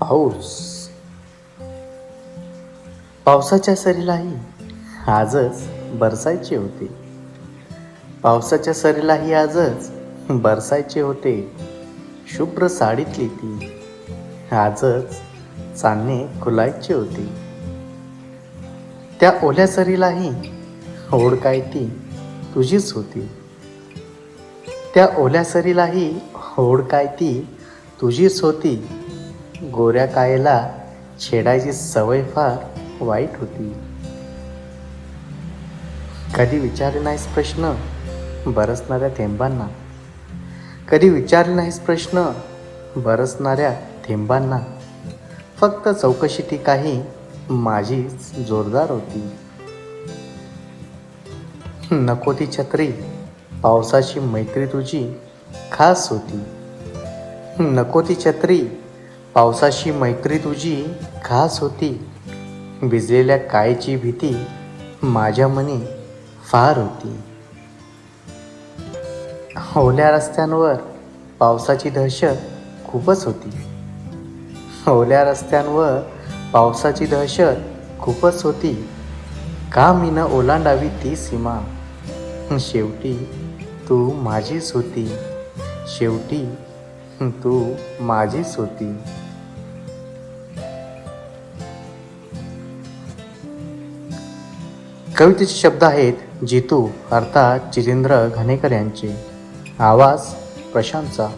पाऊस. पावसाच्या सरीलाही आजच बरसायचे होते. पावसाच्या सरीलाही आजच बरसायचे होते. शुभ्र साडीतली ती. आजच चांदणे खुलायचे होते. त्या ओल्या सरीलाही ओढ ती तुझीच होती. त्या ओल्या सरीलाही ओढ ती तुझीच होती. गोऱ्या कायेला छेडायची सवय फार वाईट होती. कधी विचारले नाहीस प्रश्न? बरसणाऱ्या थेंबांना. कधी विचारले नाहीस प्रश्न? बरसणाऱ्या थेंबांना. फक्त चौकशी ती काही माझीच जोरदार होती. नको ती छत्री. पावसाची मैत्री तुझी खास होती. नको ती छत्री. पावसाची मैत्री तुझी खास होती. भिजलेल्या कायची भीती माझ्या मनी फार होती. ओल्या रस्त्यांवर पावसाची दहशत खूपच होती. ओल्या रस्त्यांवर पावसाची दहशत खूपच होती. का मी न ओलांडावी ती सीमा? शेवटी तू माझीच होती. शेवटी तू माझीच होती. कवितेचे शब्द आहेत जितू अर्थात जितेंद्र घाणेकर यांचे. आवाज प्रशांतचा.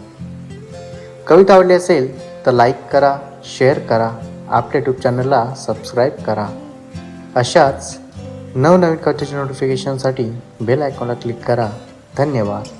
कविता आवडली असेल तर लाईक करा शेअर करा आपल्या यूट्यूब चॅनलला सबस्क्राईब करा. अशाच नवनवीन कवितेच्या नोटिफिकेशनसाठी बेल आयकॉनला क्लिक करा. धन्यवाद.